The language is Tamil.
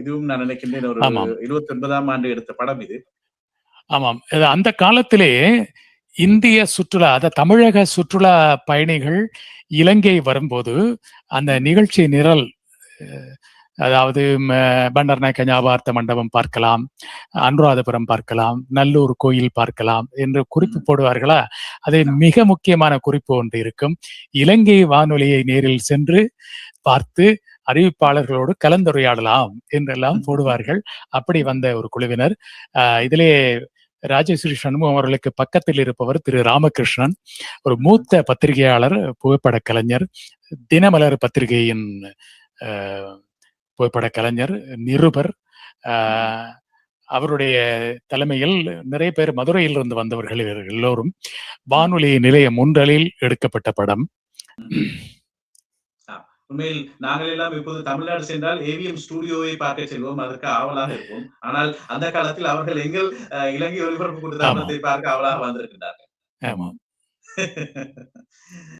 இதுவும் நான் நினைக்கின்றேன் ஒரு. இருபத்தி ஒன்பதாம் ஆண்டு எடுத்த படம் இது. ஆமாம். அந்த காலத்திலே இந்திய சுற்றுலா அதாவது தமிழக சுற்றுலா பயணிகள் இலங்கை வரும்போது அந்த நிகழ்ச்சி நிரல் அதாவது ம, பண்டர்நாயக்க ஞாபார்த்த மண்டபம் பார்க்கலாம் அனுராதபுரம் பார்க்கலாம் நல்லூர் கோயில் பார்க்கலாம் என்று குறிப்பு போடுவார்களா? அது மிக முக்கியமான குறிப்பு ஒன்று இருக்கும். இலங்கை வானொலியை நேரில் சென்று பார்த்து அறிவிப்பாளர்களோடு கலந்துரையாடலாம் என்றெல்லாம் போடுவார்கள். அப்படி வந்த ஒரு குழுவினர். இதிலே ராஜேஸ்வரி சண்முகம் அவர்களுக்கு பக்கத்தில் இருப்பவர் திரு ராமகிருஷ்ணன் ஒரு மூத்த பத்திரிகையாளர் புகைப்பட கலைஞர் தினமலர் பத்திரிகையின் புகைப்பட கலைஞர் நிருபர் ஆஹ், அவருடைய தலைமையில் நிறைய பேர் மதுரையிலிருந்து வந்தவர்கள் இவர்கள் எல்லோரும். வானொலி நிலையம் ஒன்றலில் எடுக்கப்பட்ட படம். உண்மையில் நாங்கள் எல்லாம் இப்போது தமிழ்நாடு சென்றால் ஏவிஎம் ஸ்டுடியோவை பார்க்க செல்வோம். அதற்கு ஆவலாக இருப்போம். ஆனால் அந்த காலத்தில் அவர்கள் எங்கள் இலங்கை ஒலிபரப்பு கூட்டத்தை பார்க்க ஆவலாக வந்திருக்கின்றார்கள்.